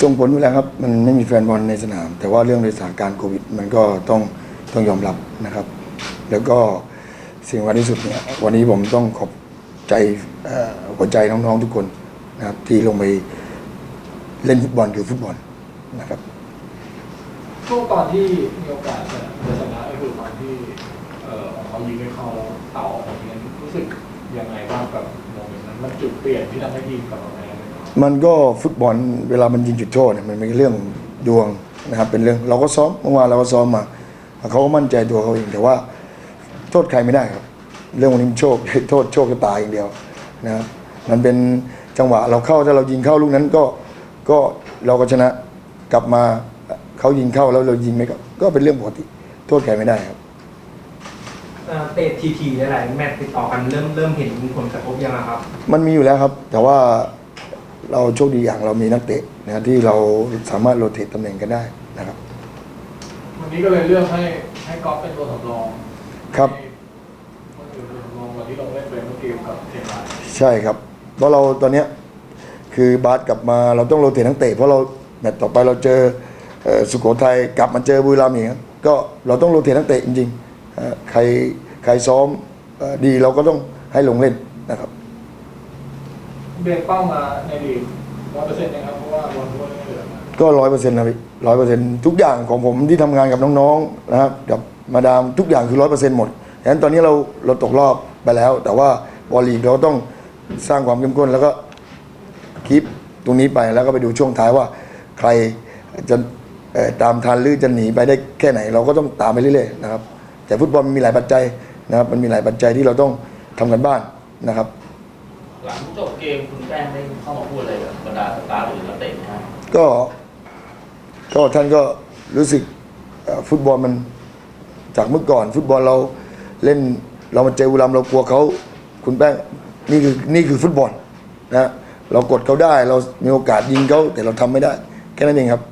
ส่งผลอยู่แล้วครับ มันไม่มีแฟนบอลในสนาม แต่ว่าเรื่องในสถานการณ์โควิด มันก็ต้องต้องยอมรับนะครับ แล้วก็สิ่งสำคัญที่สุดเนี่ยวันนี้ผมต้องขอบใจหัวใจน้องๆทุกคนนะครับ ที่ลงไปเล่นฟุตบอลคือฟุตบอลนะครับช่วงตอนที่มีโอกาสจะชนะก็คือตอนที่เขายิงไม่เข้าแล้วเต่าออกอย่างเงี้ยรู้สึกยังไงบ้างกับโมเมนต์นั้นมันจุดเปลี่ยนที่ทำให้ทีมกลับมาไห มครับมันก็ฟุตบอลเวลามันยิงจุดโทษเนี่ยมันเป็นเรื่องดวงนะครับเป็นเรื่องเราก็ซ้อมเมื่อวานเราก็ซ้อมมาเขาก็มั่นใจตัวเขาเองแต่ว่า โทษใครไม่ได้ครับ เรื่องวันนี้มันโชคโทษโชคชะตาอย่างเดียวนะครับมันเป็นจังหวะเราเข้าถ้าเรายิงเข้าลูกนั้นก็ก็เราก็ชนะกลับมาเขายิงเข้าแล้วเรายิงไม่ก็ก็เป็นเรื่องปกติ โทษใครไม่ได้ครับเอ่อเตะทีทีหลายๆแมตช์ติดต่อกันเริ่มเริ่มเห็นผลกระทบยังอะครับ มันมีอยู่แล้วครับ แต่ว่า เราโชคดีอย่างเรามีนักเตะนะที่เราสามารถโรเตตตำแหน่งกันได้นะครับ วันนี้ก็เลยเลือกให้ให้ก๊อฟเป็นตัวสำรองครับให้คนอื่นเป็นตัวสำรองวันที่ลงเล่นเป็นเมื่อเกมกับเชียงรายใช่ครับ เพราะเราตอนเนี้ยคือบาสกลับมาเราต้องโรเตททั้งเตะเพราะเราแมตช์ต่อไปเราเจอเอ่อสุโขทัยกลับมาเจอบุรีรัมย์อีกครับก็เราต้องโรเตททั้งเตะจริงๆเอ่อใครใครซ้อมเอ่อดีเราก็ต้องให้ลงเล่นนะครับ เบียนเป้ามาในลีกร้อยเปอร์เซ็นต์นะครับเพราะว่าบอลทุกคนไม่เหลือก็ร้อยเปอร์เซ็นต์นะพี่ร้อยเปอร์เซ็นต์ทุกอย่างของผมที่ทำงานกับน้องๆนะครับกับมาดามทุกอย่างคือร้อยเปอร์เซ็นต์หมดฉะนั้นตอนนี้เราเราตกรอบไปแล้ว แต่ว่าบอลลีกเราต้องสร้างความเข้มข้นแล้วก็คีปตรงนี้ไปแล้วก็ไปดูช่วงท้ายว่า ใครจะเอ่อตามทันหรือจะหนีไปได้แค่ไหน เราก็ต้องตามไปเรื่อยๆนะครับแต่ฟุตบอลมันมีหลายปัจจัยนะครับมันมีหลายปัจจัยที่เราต้องทำกันบ้านนะครับ หลังจบเกมคุณแป้งได้เข้ามาพูดอะไรกับบรรดาสตาร์หรือนักเตะไหมครับก็ก็ท่านก็รู้สึกเอ่อฟุตบอลมันจากเมื่อก่อน ฟุตบอลเราเล่นเรามาเจอบุรีรัมย์เรากลัวเขาคุณแป้งนี่คือนี่คือฟุตบอลนะเรากดเขาได้เรามีโอกาสยิงเขาแต่เราทำไม่ได้ แค่นั้นเองครับ